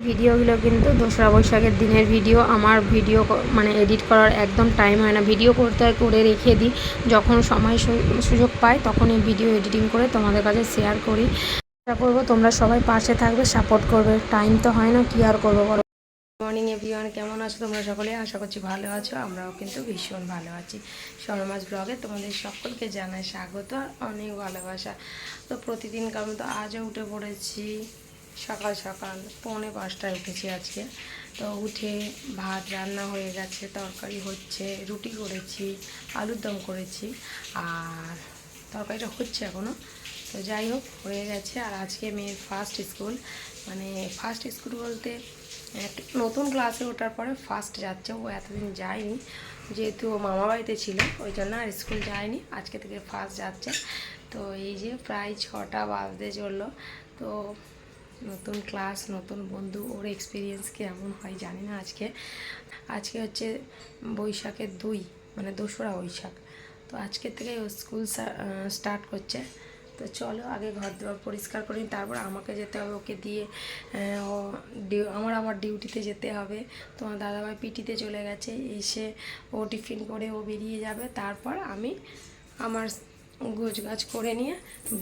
ভিডিওগুলো কিন্তু দোসরা বৈশাখের দিনের ভিডিও। আমার ভিডিও মানে এডিট করার একদম টাইম হয় না। ভিডিও করতে হয়, করে রেখে দিই। যখন সময় সুযোগ পাই, তখন এই ভিডিও এডিটিং করে তোমাদের কাছে শেয়ার করি। আশা করব তোমরা সবাই পাশে থাকবে সাপোর্ট করবে। টাইম তো হয় না, কি আর করব বলো? মর্নিং এভরিওয়ান কেমন আছো তোমরা সকলে? আশা করছি ভালো আছো, আমরাও কিন্তু ভীষণ ভালো আছি। সরমাজ ব্লগে তোমাদের সকলকে জানাই স্বাগত আর অনেক ভালোবাসা। তো প্রতিদিন কারণ তো আজও উঠে পড়েছি। সকাল সকাল পৌনে পাঁচটায় উঠেছি আজকে। তো উঠে ভাত রান্না হয়ে গেছে, তরকারি হচ্ছে, রুটি করেছি, আলুর দম করেছি, আর তরকারিটা হচ্ছে এখনও তো যাই হোক, হয়ে গেছে। আর আজকে মেয়ের ফার্স্ট স্কুল মানে ফার্স্ট স্কুল বলতে নতুন ক্লাসে ওঠার পরে ফার্স্ট যাচ্ছে। ও এতদিন যায়নি, যেহেতু ও মামা বাড়িতে ছিল, ওই জন্য আর স্কুল যায়নি। আজকে থেকে ফার্স্ট যাচ্ছে। তো এই যে প্রায় ছটা বাজতে চলল। তো নতুন ক্লাস, নতুন বন্ধু, ওর এক্সপিরিয়েন্স কেমন হয় জানি না আজকে। আজকে হচ্ছে বৈশাখের দুই মানে দোসরা বৈশাখ। তো আজকের থেকে স্কুল স্টার্ট করছে। তো চলো আগে ঘর দুয়ার পরিষ্কার করি তারপর আমাকে যেতে হবে, ওকে দিয়ে আমার আমার ডিউটিতে যেতে হবে। তোমার দাদাভাই পিটিতে চলে গেছে, এসে ও টিফিন করে ও বেরিয়ে যাবে। তারপর আমি আমার গোছ গাছ করে নিয়ে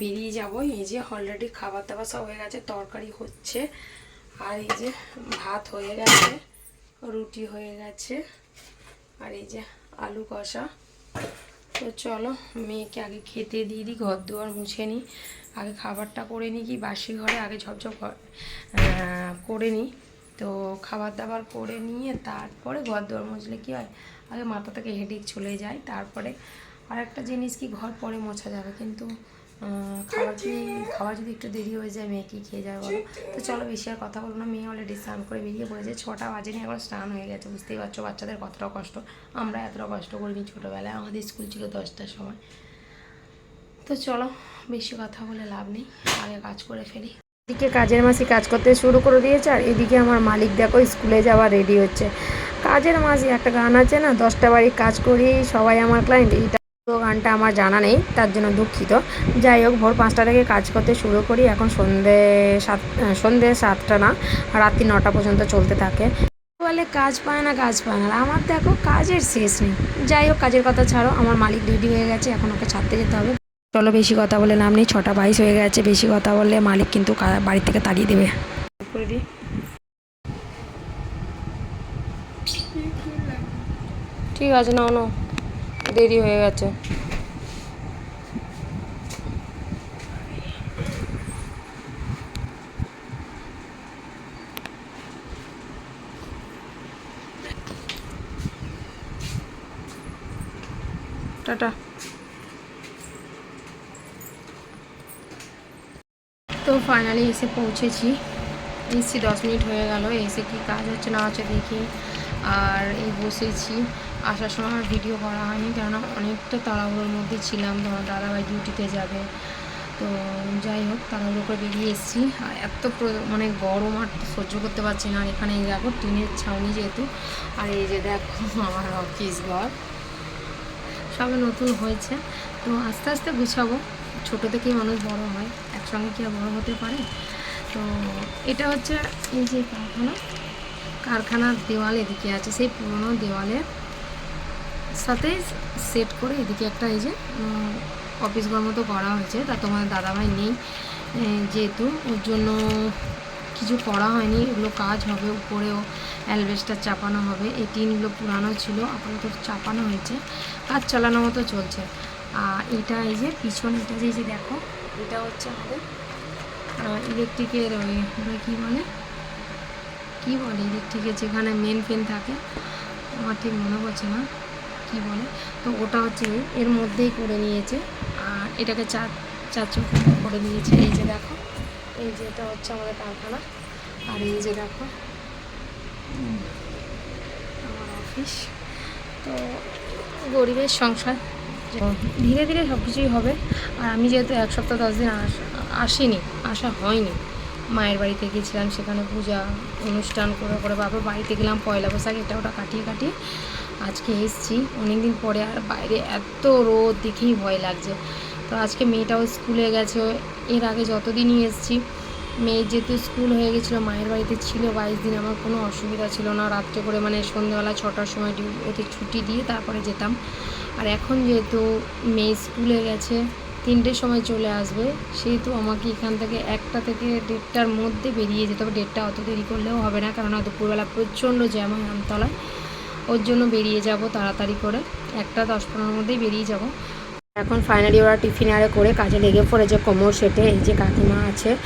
বেরিয়ে যাব। এই যে অলরেডি খাবার দাবার সব হয়ে গেছে, তরকারি হচ্ছে। আর এই যে ভাত হয়ে গেছে, রুটি হয়ে গেছে, আর এই যে আলু কষা। তো চলো, মেয়েকে আগে খেতে দিয়ে দিই ঘর দুয়ার মুছে নিই। আগে খাবারটা করে নিই কি, বাসি ঘরে আগে ঝপঝপ করে নিই। তো খাবার দাবার করে নিয়ে তারপরে ঘর দুয়ার মুছলে কি হয়, আগে মাথা থেকে হেডেক চলে যায়। তারপরে আর একটা জিনিস কি ঘর পরে মোছা যাবে, কিন্তু খাবার যদি খাবার যদি একটু দেরি হয়ে যায়, মেয়ে কি খেয়ে যায় বলো? তো চলো বেশি আর কথা বলব না, মেয়ে অলরেডি স্নান করে বেরিয়ে পড়েছে, ছটা বাজেনি, এখন স্নান হয়ে গেছে, বুঝতেই পারছ, বাচ্চাদের কতটা কষ্ট, আমরা এতটা কষ্ট করিনি ছোটোবেলায়, আমাদের স্কুল ছিল দশটার সময়। তো চলো, বেশি কথা বলে লাভ নেই, আগে কাজ করে ফেলি। এদিকে কাজের মাসি কাজ করতে শুরু করে দিয়েছে, আর এদিকে আমার মালিক দেখো স্কুলে যাওয়া রেডি হচ্ছে। কাজের মাসি একটা গান আছে না, দশটা বাড়ি কাজ করি, সবাই আমার ক্লায়েন্ট এইটা তো গানটা আমার জানা নেই, তার জন্য দুঃখিত। যাই হোক, ভোর পাঁচটা থেকে কাজ করতে শুরু করি। এখন সন্ধে সাত সন্ধে সাতটা না, রাত্রি নটা পর্যন্ত চলতে থাকে। বলে কাজ পায় না, কাজ পায় না। আমার দেখো, কাজের শেষ নেই। যাই হোক, কাজের কথা ছাড়ো, আমার মালিক রেডি হয়ে গেছে, এখন ওকে ছাড়তে যেতে হবে। চলো বেশি কথা বলে নাম নেই, ছটা বাইশ হয়ে গেছে। বেশি কথা বললে মালিক কিন্তু বাড়ি থেকে তাড়িয়ে দেবে। ঠিক আছে, নাও নাও। দেরি হয়ে গেছে। টাটা। তো ফাইনালি এসে পৌঁছেছি। এসছি দশ মিনিট হয়ে গেল, এসে কি কাজ হচ্ছে না হচ্ছে দেখি। আর এই বসেছি। আসার সময় আমার ভিডিও করা হয়নি, কেননা অনেকটা তাড়াহুড়োর মধ্যে ছিলাম। তোমার দাদাভাই ডিউটিতে যাবে। তো যাই হোক, তাড়াহুড়ো করে বেরিয়ে এসেছি। আর এত মানে গরম আর সহ্য করতে পারছি না। আর এখানে দেখো, টিনের ছাউনি যেহেতু। আর এই যে দেখো, আমার অফিস ঘর। সবে নতুন হয়েছে। তো আস্তে আস্তে গুছাবো। ছোটো থেকেই মানুষ বড় হয়। একসঙ্গে কি আর বড় হতে পারে? তো এটা হচ্ছে এই যে কারখানা। কারখানার দেওয়াল এদিকে আছে, সেই পুরনো দেওয়ালের সাথে সেট করে এদিকে একটা এই যে অফিস ঘর মতো করা হয়েছে। তা তোমার দাদাভাই নেই যেহেতু ওর জন্য কিছু করা হয়নি। এগুলো কাজ হবে, উপরেও অ্যালবেস্টার চাপানো হবে। এই টিনগুলো পুরানো ছিল, আপাতত চাপানো হয়েছে। কাজ চালানো মতো চলছে। আর এটা এই যে পিছনে, এটা যে দেখো, এটা হচ্ছে আমাদের ইলেকট্রিকের ওই কী বলে? কী বলে ইলেকট্রিকের যেখানে মেন ফেন থাকে, আমার ঠিক মনে পড়ছে না, কী বলে? তো ওটা হচ্ছে এর মধ্যেই করে নিয়েছে, আর এটাকে চার চার চোখ করে নিয়েছে, এই যে দেখো, এই যে এটা হচ্ছে আমাদের কারখানা, আর এই যে দেখো আমার অফিস তো গরিবের সংসার, ধীরে ধীরে সব কিছুই হবে, আর আমি যেহেতু এক সপ্তাহ দশ দিন আস, আসিনি, আসা হয়নি মায়ের বাড়িতে গেছিলাম সেখানে পূজা অনুষ্ঠান করে করে বাবার বাড়িতে গেলাম, পয়লা বৈশাখ, এটা ওটা কাটিয়ে কাটিয়ে আজকে এসছি। অনেকদিন পরে আর বাইরে এত রোদ, দেখেই ভয় লাগছে। তো আজকে মেয়েটাও স্কুলে গেছে, এর আগে যতদিনই এসছি, মেয়ে যেহেতু স্কুল হয়ে গেছিল, মায়ের বাড়িতে ছিল, বাইশ দিন আমার কোনো অসুবিধা ছিল না। রাত্রে করে মানে সন্ধ্যেবেলা ছটার সময় ওতে ছুটি দিয়ে তারপরে যেতাম। আর এখন যেহেতু মেয়ে স্কুলে গেছে তিনটের সময় চলে আসবে। সেহেতু আমাকে এখান থেকে একটা থেকে দেড়টার মধ্যে বেরিয়ে যেতে হবে। দেড়টা অত দেরি করলেও হবে না কেননা দুপুরবেলা প্রচণ্ড জ্যাম হয় আমতলায়। ওর জন্য বেরিয়ে যাব তাড়াতাড়ি করে। একটা দশ পনেরোর মধ্যেই বেরিয়ে যাব। এখন ফাইনালি ওরা টিফিন আরে করে কাজে লেগে পড়েছে কোমর সেটে, এই যে কাকিমা আছে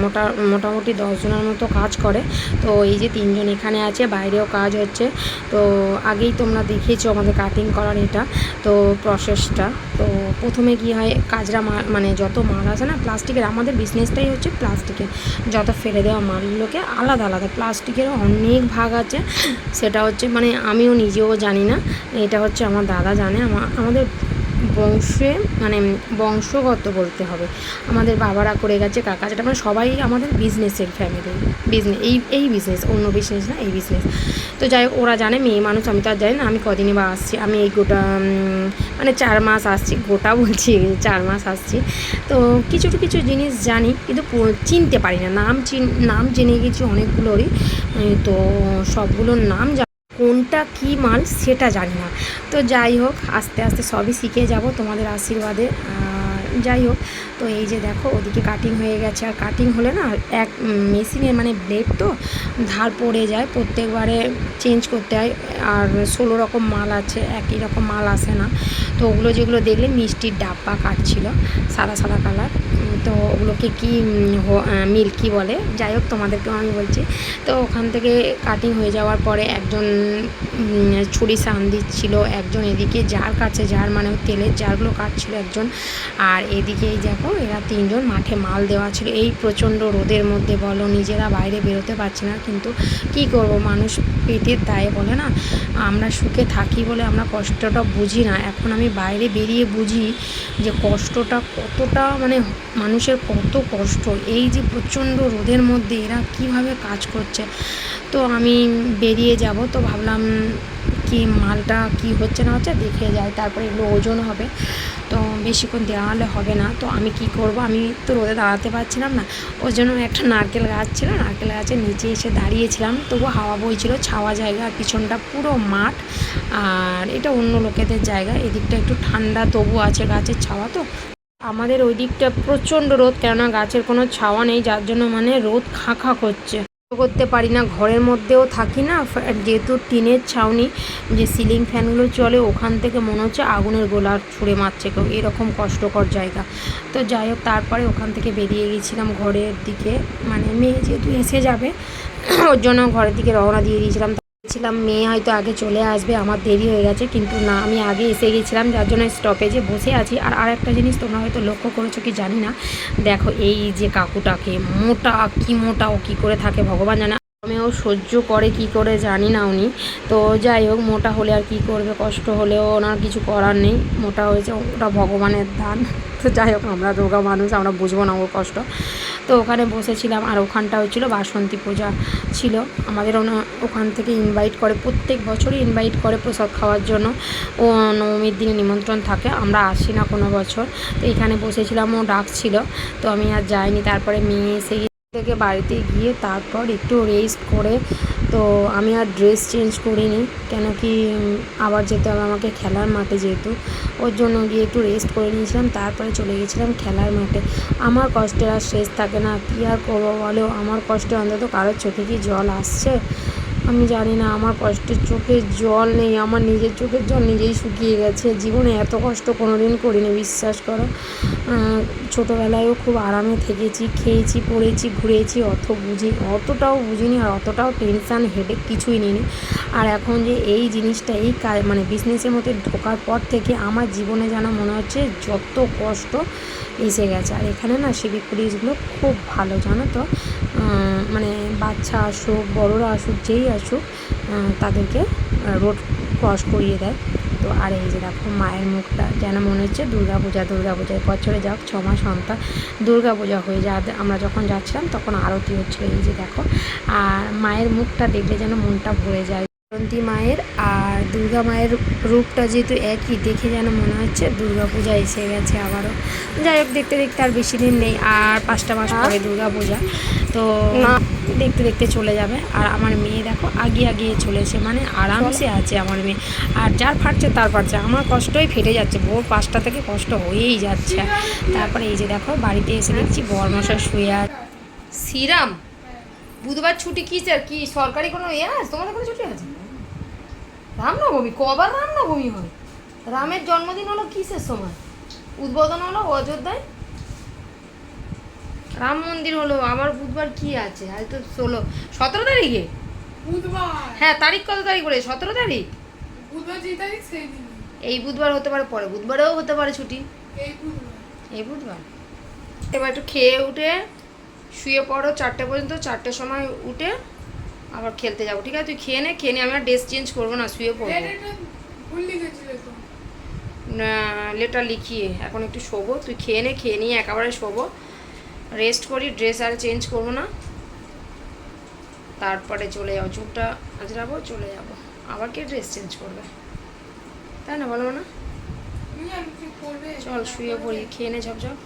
মোটা, মোটামুটি দশজনের মতো কাজ করে। তো এই যে তিনজন এখানে আছে, বাইরেও কাজ হচ্ছে। তো আগেই তোমরা দেখিয়েছো আমাদের কাটিং করার এটা, তো প্রসেসটা তো প্রথমে কি হয়, কাজরা মানে যত মাল আছে না, প্লাস্টিকের, আমাদের বিজনেসটাই হচ্ছে প্লাস্টিকের। যত ফেলে দেওয়া মালগুলোকে আলাদা আলাদা। প্লাস্টিকের অনেক ভাগ আছে, সেটা হচ্ছে মানে আমিও নিজেও জানি না, এটা হচ্ছে আমার দাদা জানে। আমা- আমাদের বংশে মানে বংশগত বলতে হবে। আমাদের বাবারা করে গেছে, কাকা যেটা মানে সবাই আমাদের বিজনেসের ফ্যামিলি বিজনেস এই এই বিজনেস অন্য বিজনেস না, এই বিজনেস তো যাই ওরা জানে, মেয়ে মানুষ, আমি তো আর জানি না, আমি কদিনই বা আসছি, আমি এই গোটা মানে চার মাস আসছি, গোটা বলছি, চার মাস আসছি। তো কিছু কিছু জিনিস জানি, কিন্তু চিনতে পারি না। নাম চিন, নাম জেনে গেছি অনেকগুলোরই, তো সবগুলোর নাম কোনটা কি মাল সেটা জানি না। তো যাই হোক, আস্তে আস্তে সবই শিখে যাব তোমাদের আশীর্বাদে। যাই হোক, তো এই যে দেখো, ওদিকে কাটিং হয়ে গেছে। আর কাটিং হলে না, এক মেশিনে মানে ব্লেড তো ধার পড়ে যায়, প্রত্যেকবারে চেঞ্জ করতে হয়। আর ষোলো রকম মাল আছে, একই রকম মাল আসে না। তো ওগুলো যেগুলো দেখলে মিষ্টির ডাব্বা কাটছিল, সাদা সাদা কালার তো ওগুলোকে কি মিল্কি বলে? যাই হোক, তোমাদেরকেও আমি বলছি। তো ওখান থেকে কাটিং হয়ে যাওয়ার পরে একজন ছুরি সান দিচ্ছিল একজন এদিকে জার কাটছে জার মানে তেলের জারগুলো কাটছিল একজন। আর এদিকে এই দেখো, এরা তিনজন মাঠে মাল দেওয়া ছিল। এই প্রচণ্ড রোদের মধ্যে বলো, নিজেরা বাইরে বেরোতে পারছে না। কিন্তু কি করব, মানুষ পেটের দায়ে বলে না? আমরা সুখে থাকি বলে আমরা কষ্টটা বুঝি না। এখন আমি বাইরে বেরিয়ে বুঝি যে কষ্টটা কতটা মানে মানুষের কত কষ্ট, এই যে প্রচণ্ড রোদের মধ্যে এরা কীভাবে কাজ করছে। তো আমি বেরিয়ে যাব, তো ভাবলাম কি মালটা কি হচ্ছে না হচ্ছে দেখে যায় তারপরে এগুলো ওজন হবে। তো বেশিক্ষণ দেওয়ালে হবে না, তো আমি কি করব, আমি তো রোদে দাঁড়াতে পারছিলাম না। ওই জন্য একটা নারকেল গাছ ছিল, নারকেল গাছের নিচে এসে দাঁড়িয়েছিলাম তবু হাওয়া বইছিল, ছাওয়া জায়গা পিছনটা পুরো মাঠ, আর এটা অন্য লোকেদের জায়গা, এদিকটা একটু ঠান্ডা তবু আছে গাছের ছাওয়া তো আমাদের ওই দিকটা প্রচণ্ড রোদ, কেননা গাছের কোনো ছাওয়া নেই, যার জন্য মানে রোদ খাঁ খাঁ করছে। করতে পারি না, ঘরের মধ্যেও থাকি না যেহেতু টিনের ছাউনি, যে সিলিং ফ্যানগুলো চলে, ওখান থেকে মনে হচ্ছে আগুনের গোলা ছুঁড়ে মারছে কেউ। এরকম কষ্টকর জায়গা। তো যাই হোক, তারপরে ওখান থেকে বেরিয়ে গেছিলাম ঘরের দিকে। মানে মেয়ে যেহেতু এসে যাবে, ওর জন্য ঘরের দিকে রওনা দিয়ে দিয়েছিলাম। ছিলাম মেয়ে হয়তো আগে চলে আসবে, আমার দেরি হয়ে গেছে। কিন্তু না, আমি আগে এসে গেছিলাম, যার জন্য স্টপেজে বসে আছি। আর আরেকটা জিনিস তোমরা হয়তো লক্ষ্য করেছ কি জানি না। দেখো, এই যে কাকুটাকে, মোটা কি মোটা, ও কী করে থাকে ভগবান জানে। আমিও সহ্য করে কি করে জানি না উনি। তো যাই হোক, মোটা হলে আর কি করবে? কষ্ট হলেও ওনার কিছু করার নেই। মোটা হয়েছে, ওটা ভগবানের দান। তো যাই হোক, আমরা রোগা মানুষ, আমরা বুঝব না ওর কষ্ট। তো ওখানে বসেছিলাম আর ওখানটা হচ্ছিল বাসন্তী পূজা ছিল। আমাদের ওখান থেকে ইনভাইট করে, প্রত্যেক বছরই ইনভাইট করে প্রসাদ খাওয়ার জন্য। ও নবমীর দিনে নিমন্ত্রণ থাকে, আমরা আসি না কোনো বছর। তো এখানে বসেছিলাম, ও ডাকছিল। তো আমি আর যাইনি, তারপরে মেয়ে এসে থেকে বাড়িতে গিয়ে তারপর একটু রেস্ট করে তো আমি আর ড্রেস চেঞ্জ করিনি, কেন কি আবার যেতে হবে আমাকে খেলার মাঠে যেহেতু। ওর জন্য গিয়ে একটু রেস্ট করে নিয়েছিলাম, তারপরে চলে গেছিলাম খেলার মাঠে। আমার কষ্টের আর শেষ থাকে না, কী আর করব বলো? আমার কষ্টে অন্তত কারোর চোখে কি জল আসছে? আমি জানি না, আমার কষ্টের চোখে জল নেই, আমার নিজের চোখের জল নিজেই শুকিয়ে গেছে। জীবনে এত কষ্ট কোনো দিন করিনি, বিশ্বাস করো। ছোটোবেলায়ও খুব আরামে থেকেছি, খেয়েছি, পড়েছি, ঘুরেছি, অত বুঝি, অতটাও বুঝিনি আর অতটাও টেনশান হেডেক কিছুই নিইনি। আর এখন যে এই জিনিসটা, এই কাজ মানে বিজনেসের মধ্যে ঢোকার পর থেকে আমার জীবনে যেন মনে হচ্ছে যত কষ্ট এসে গেছে। আর এখানে না সিভিক পুলিশগুলো খুব ভালো, জানো তো? মানে বাচ্চা আসুক, বড়রা আসুক, যেই আসুক তাদেরকে রোড ক্রস করিয়ে দেয়। তো আর এই যে দেখো মায়ের মুখটা, যেন মনে হচ্ছে দুর্গা পূজা দুর্গা বছরে যাক, ছ মাস অন্তর দুর্গা পূজা হয়ে যায়। আমরা যখন যাচ্ছিলাম তখন আরতি হচ্ছিল, এই যে দেখো। আর মায়ের মুখটা দেখলে যেন মনটা ভরে যায়। জয়ন্তী মায়ের আর দুর্গা মায়ের রূপটা যেহেতু একই দেখে যেন মনে হচ্ছে দুর্গা পূজা এসে গেছে আবারও। যাই হোক দেখতে দেখতে আর বেশি দিন নেই আর পাঁচটা মাস পরে দুর্গা পূজা। তো দেখতে দেখতে চলে যাবে। আর আমার মেয়ে দেখো আগে আগিয়ে চলেছে মানে আরামসে আছে আমার মেয়ে। আর যার ফাটছে তার ফাটছে। আমার কষ্টই ফেটে যাচ্ছে ভোর পাঁচটা থেকে কষ্ট হয়েই যাচ্ছে। তারপরে এই যে দেখো বাড়িতে এসে দেখছি বরমশাই শুয়ে আছে। সিরাম? বুধবার ছুটি কি স্যার? কি সরকারি কোনো ইয়ে আছে? তোমাদের কোনো ছুটি আছে? রামনবমী? কবার রামনবমী হয়? রামের জন্মদিন হলো কিসের সময়? উদ্বোধন হলো অযোধ্যায়? রাম মন্দির হলো আবার বুধবার কি আছে? আজ তো ষোলো। সতেরো তারিখে? বুধবার। হ্যাঁ তারিখ কত তারিখ করে সতেরো তারিখ? এই বুধবার হতে পারে পরে বুধবারেও হতে পারে ছুটি। এই বুধবার। এবার একটু খেয়ে উঠে শুয়ে পড়ো চারটে পর্যন্ত চারটের সময় উঠে আবার খেলতে যাব ঠিক আছে? তুই খেয়ে নে খেয়ে নে আমি আর ড্রেস চেঞ্জ করব না শুয়ে পড়ব। লেটার লিখিয়ে এখন একটু শোবো। তুই খেয়ে নে খেয়ে নিয়ে একেবারে শোবো। রেস্ট করি ড্রেস আর চেঞ্জ করব না। তারপরে চলে যাব চুপটা আজরাবো চলে যাব। আবার কে ড্রেস চেঞ্জ করবে? তাই না বলো না চল শুয়ে পড়ি খেয়ে নে ঝপঝপ।